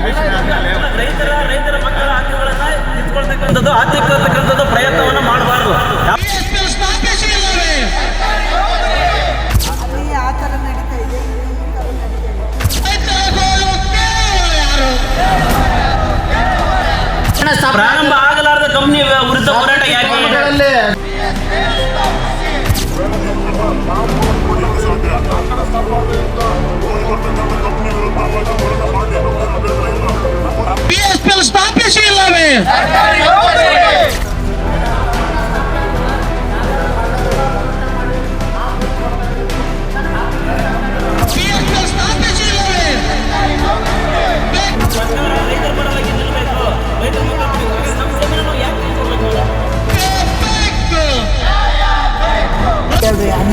ರೈತರ ರೈತರ ಮಕ್ಕಳ ಹಕ್ಕುಗಳನ್ನ ಕಿತ್ಕೊಳ್ತಕ್ಕಂಥದ್ದು ಹತ್ತಿಕ್ಕತಕ್ಕಂಥದ್ದು ಪ್ರಯತ್ನವನ್ನು ಮಾಡಬಾರ್ದು.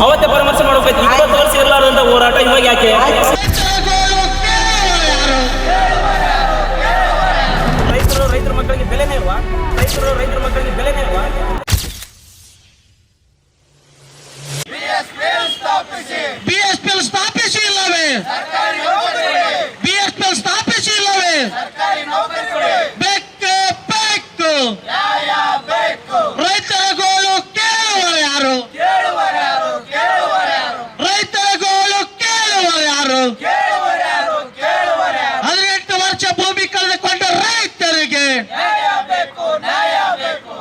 ಅವತ್ತೇ ಪರಾಮರ್ಶೆ ಮಾಡಬೇಕು. ಇಪ್ಪತ್ತು ವರ್ಷ ಇರಲಾರ್ದಂತ ಹೋರಾಟ ಇವಾಗ ಯಾಕೆ? ರೈತರು, ರೈತರ ಮಕ್ಕಳಿಗೆ ಬೆಲೆನೇ ಇಲ್ವಾ? ರೈತರು, ರೈತರ ಮಕ್ಕಳಿಗೆ ಬೆಲೆನೇ ಇಲ್ವಾ ಬಿಎಸ್ಪಿಎಲ್ ಸ್ಥಾಪಿಸಿ ಇಲ್ಲವೇ ಬಿಎಸ್ಪಿಎಲ್ ಸ್ಥಾಪಿಸಿ ಇಲ್ಲವೇ ಬೇಕು ಬೇಕು ರೈತರ ಗೋಳು ಕೇಳುವರು ಯಾರು ರೈತರ ಗೋಳು ಕೇಳುವರು ಯಾರು ಹದಿನೆಂಟು ವರ್ಷ ಭೂಮಿ ಕಳೆದುಕೊಂಡ ರೈತರಿಗೆ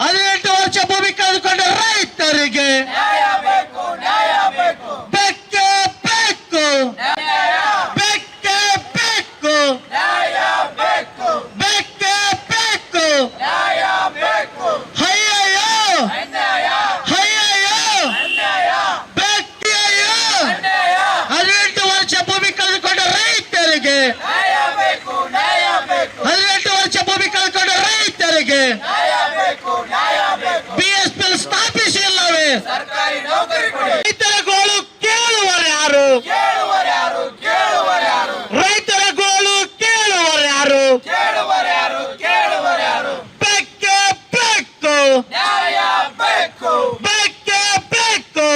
ಹದಿನೆಂಟು ವರ್ಷ ಭೂಮಿ ಕಳೆದುಕೊಂಡ ರೈತರಿಗೆ ಬೆಕ್ಕೆ ಬೇಕು ಬೆಕ್ಕೆ ಬೇಕು ಬೆಕ್ಕೆ ಬೇಕು ಹಯ್ಯಯ್ಯೋ ಹಯ್ಯಯ್ಯೋ ಬೆಕ್ಕೆಯೋ ಹದಿನೆಂಟು ವರ್ಷ ಭೂಮಿ ಕಳೆದುಕೊಂಡ ರೈತರಿಗೆ ಹದಿನೆಂಟು ವರ್ಷ ಭೂಮಿ ಕಳೆದುಕೊಂಡ ರೈತರಿಗೆ ಬಿಎಸ್ಪಿಎಲ್ ಸ್ಥಾಪಿಸಿ ಇಲ್ಲವೇ ರೈತರ ಗೋಳು ಕೇಳುವರು ಯಾರು ರೈತರ ಗೋಳು ಕೇಳುವರು ಯಾರು ಬೆಕ್ಕೆ ಬೇಕು ಬೆಕ್ಕೆ ಬೇಕು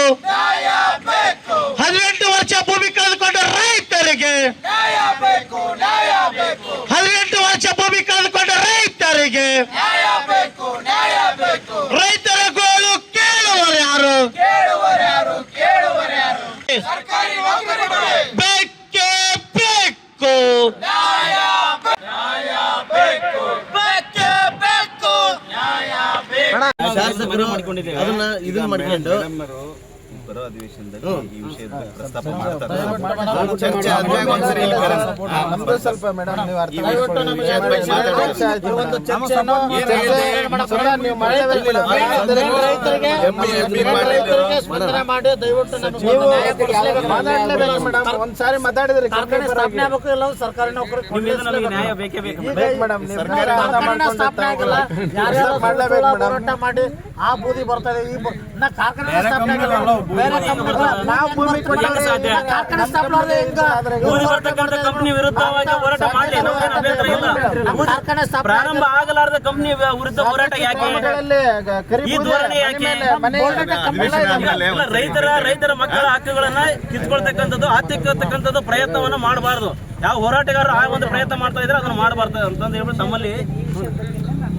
ಹದಿನೆಂಟು ವರ್ಷ ಭೂಮಿ ಕಳೆದುಕೊಂಡ ರೈತರಿಗೆ ಹದಿನೆಂಟು ವರ್ಷ ಭೂಮಿ ಕಳೆದುಕೊಂಡ ರೈತರಿಗೆ ರೈತರ ಗೋಳು ಕೇಳುವರು ಯಾರು ಬೆಕ್ಕೆ ಬೇಕು ಮಾಡಿಕೊಂಡಿದ್ದೇವೆ ಅದನ್ನ ಇದನ್ನ ಮಾಡ್ಕೊಂಡು ಬರೋ ಅಧಿವೇಶನದಲ್ಲಿ ಈ ವಿಷಯದ ಪ್ರಸ್ತಾಪ ಒಂದ್ಸರಿ ಮಾತಾಡಿದ್ರಿ ಸರ್ಕಾರಿ ಮಾಡಿ ಆ ಬೂದಿ ಬರ್ತಾ ಇದೆ ಈ ಕಾರ್ಖಾನೆ ಸ್ಥಾಪನೆ ಆಗಿಲ್ಲ ಭೂಮಿ? ಕಾರ್ಖಾನೆ ಬರ್ತಕ್ಕಂಥ ಕಂಪನಿ ವಿರುದ್ಧವಾಗಿ ಹೋರಾಟ ಮಾಡಲಿ. ಅಭ್ಯಂತರ ಇಲ್ಲ. ಕಾರ್ಖಾನೆ ಪ್ರಾರಂಭ ಆಗಲಾರದ ಕಂಪನಿ ವಿರುದ್ಧ ಹೋರಾಟ ಯಾಕೆ? ಈ ಧೋರಣೆ ಯಾಕೆ? ರೈತರ ರೈತರ ಮಕ್ಕಳ ಹಕ್ಕುಗಳನ್ನ ಕಿತ್ಕೊಳ್ತಕ್ಕಂಥದ್ದು ಹತ್ತಿಕ್ಕತಕ್ಕಂಥದ್ದು ಪ್ರಯತ್ನವನ್ನ ಮಾಡಬಾರ್ದು. ಯಾವ ಹೋರಾಟಗಾರರು ಆ ಒಂದು ಪ್ರಯತ್ನ ಮಾಡ್ತಾ ಇದ್ರೆ ಅದನ್ನ ಮಾಡಬಾರ್ದು ಅಂತಂದು ಹೇಳ್ಬಿಟ್ಟು ನಮ್ಮಲ್ಲಿ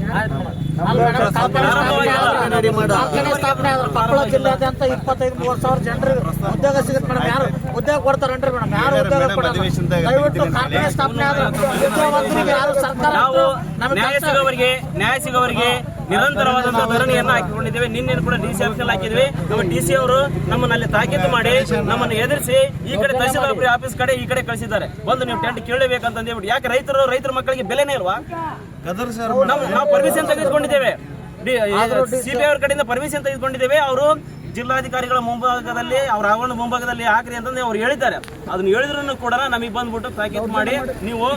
ಕಾರ್ಖಾನೆ ಸ್ಥಾಪನೆ ಕೊಪ್ಪಳ ಜಿಲ್ಲಾದ್ಯಂತ ಇಪ್ಪತ್ತೈದು ಮೂವತ್ತು ಸಾವಿರ ಜನರಿಗೆ ಉದ್ಯೋಗ ಸಿಗುತ್ತೆ ಮೇಡಮ್. ಯಾರು ಉದ್ಯೋಗ ಕೊಡ್ತಾರನ್ರಿ ಮೇಡಮ್ ಯಾರು ಉದ್ಯೋಗ ದಯವಿಟ್ಟು ಕಾರ್ಖಾನೆ. ಸ್ಥಾಪನೆ ಆದ್ರೆ ಯಾರು ಸರ್ಕಾರ ನಾವು ನಮಗೆ ನ್ಯಾಯ ಸಿಗೋವರಿಗೆ ನ್ಯಾಯ ಸಿಗೋವರಿಗೆ ನಿರಂತರವಾದಂತಹ ಧರಣಿಯನ್ನ ಹಾಕಿಕೊಂಡಿದ್ದೇವೆ. ನಿನ್ನೆ ಕೂಡ ಡಿ ಸಿ ಆಫೀಸ್ ಹಾಕಿದ್ವಿ. ನಮ್ಮ ಡಿ ಸಿ ಅವರು ನಮ್ಮನ್ನ ಅಲ್ಲಿ ತಾಕೀತು ಮಾಡಿ ನಮ್ಮನ್ನು ಎದುರಿಸಿ ಈ ಕಡೆ ತಹಸೀಲ್ದಾರ್ ಆಫೀಸ್ ಕಡೆ ಈ ಕಡೆ ಕಳಿಸಿದ್ದಾರೆ. ಬಂದು ನೀವು ಟೆಂಟ್ ಕೇಳಬೇಕಂತ ಹೇಳ್ಬಿಟ್ಟು. ಯಾಕೆ ರೈತರು ರೈತರ ಮಕ್ಕಳಿಗೆ ಬೆಲೆನೇ ಇಲ್ವಾ? ನಾವು ಪರ್ಮಿಷನ್ ತೆಗೆದುಕೊಂಡಿದ್ದೇವೆ. ಸಿಬಿಐ ಅವ್ರ ಕಡೆಯಿಂದ ಪರ್ಮಿಷನ್ ತೆಗೆದುಕೊಂಡಿದ್ದೇವೆ. ಅವರು ಜಿಲ್ಲಾಧಿಕಾರಿಗಳ ಮುಂಭಾಗದಲ್ಲಿ ಅವ್ರ ಆವರಣ ಮುಂಭಾಗದಲ್ಲಿ ಹಾಕ್ರಿ ಅಂತಂದ್ರೆ ಅವ್ರು ಹೇಳಿದ್ದಾರೆ. ಅದನ್ನ ಹೇಳಿದ್ರು ಕೂಡ ನಮಗೆ ಬಂದ್ಬಿಟ್ಟು ತಾಕೀತು ಮಾಡಿ ನೀವು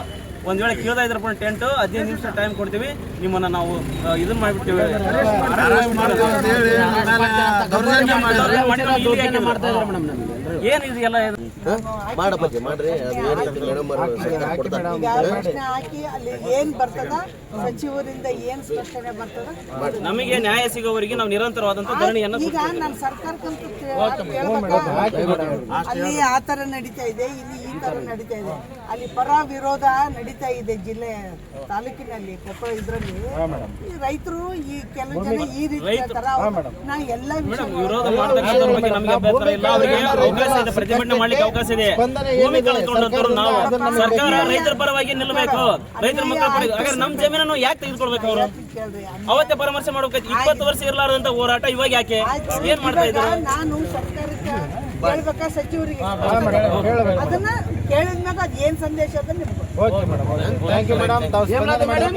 ಒಂದ್ ವೇಳೆ ಕೇಳ್ದ ಇದ್ರ ಟೆಂಟ್ ಹದಿನೈದು ನಿಮಿಷ ಟೈಮ್ ಕೊಡ್ತೀವಿ. ನಿಮ್ಮನ್ನ ನಾವು ಇದನ್ನ ಮಾಡಿಬಿಡ್ತೀವಿ. ಮಾಡ್ತಾ ಮಾಡ ಬಗ್ಗೆ ಮಾಡ್ರಿ ಮೇಡಮ್ ಸರ್ಕಾರ ಕೊಡ್ತಾರೆ ಈಗ ಹಾಕಿ ಅಲ್ಲಿ ಏನ್ ಬರ್ತದ ಸಚಿವರಿಂದ ಏನ್ ಸ್ಪಷ್ಟನೆ ಬರ್ತದ? ನಮಗೆ ನ್ಯಾಯ ಸಿಗೋವರೆಗೆ ನಾವು ನಿರಂತರವಾದಂತ ಧರಣಿಯನ್ನು ಈಗ ನಾನು ಸರ್ಕಾರಕ್ಕಂತೂ? ಅಲ್ಲಿ ಆ ತರ ನಡೀತಾ ಇದೆ ಇಲ್ಲಿ ಈ ತರ ನಡೀತಾ ಇದೆ. ಅಲ್ಲಿ ಪರ ವಿರೋಧ ನಡೀತಾ ಇದೆ ಜಿಲ್ಲೆ ತಾಲೂಕಿನಲ್ಲಿ ಕೊಪ್ಪಳ ಇದ್ರಲ್ಲಿ. ಈ ರೈತರು ಈ ಕೆಲವು ಜನ ಈ ರೀತಿ ಹೇಳ್ತಾರ. ನಾ ಎಲ್ಲ ವಿಷಯ ವಿರೋಧ ಮಾಡ್ತಾರೆ ಬಗ್ಗೆ ನಮಗೆ ಅಭ್ಯಂತರ ಇಲ್ಲ. ಅವರಿಗೆ ಅವಕಾಶ ಇದೆ ಪ್ರತಿಭಟನೆ ಮಾಡ್ಲಿಕ್ಕೆ ಅವಕಾಶ ಇದೆ. ಭೂಮಿ ಕಳೆದುಕೊಂಡಂತವ್ರು ನಾವು. ಸರ್ಕಾರ ರೈತರ ಪರವಾಗಿ ನಿಲ್ಲಬೇಕು ರೈತರ ಮಕ್ಕಳ ಹಾಗಾದ್ರೆ ನಮ್ಮ ಜಮೀನನ್ನು ಯಾಕೆ ತೆಗೆದುಕೊಳ್ಬೇಕು ಅವರು? ಅವತ್ತೇ ಪರಾಮರ್ಶೆ ಮಾಡ್ಬೇಕು ಇಪ್ಪತ್ತು ವರ್ಷ ಇರಲಾರದಂತ ಹೋರಾಟ ಇವಾಗ ಯಾಕೆ? ಏನ್ ಮಾಡ್ತಾ ಇದ್ರು ಇದ್ದಾರೆ? ನಾನು ಸರ್ಕಾರಕ್ಕೆ ಹೇಳ್ಬೇಕಾ ಸಚಿವರಿಗೆ? ಅದನ್ನ ಕೇಳಿದ್ಮ್ಯಾಗ ಅದೇನ್ ಏನ್ ಸಂದೇಶ ಅಂತ ನಿಮ್ಗೆ okay madam. Thank you madam madam.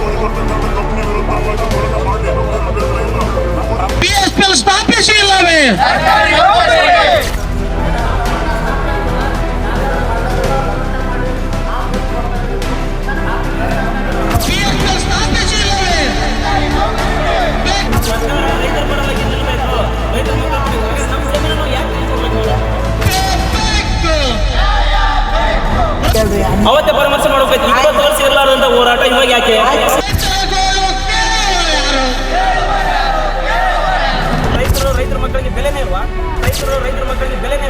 ಗ್ರಾಮಗಳಲ್ಲಿ ಬಿ ಎಸ್ ಪಿ ಎಲ್ ಸ್ಥಾಪಿಸಿ ಇಲ್ಲವೇ. ಅವತ್ತೇ ಪರಾಮರ್ಶೆ ಮಾಡಬೇಕು ಇಪ್ಪತ್ತು ವರ್ಷ ಇರ್ಲಾರ್ದಂತ ಹೋರಾಟ. ಇವಾಗ ಯಾಕೆ? ರೈತರು ಮಕ್ಕಳಿಗೆ ಬೆಲೆನೇ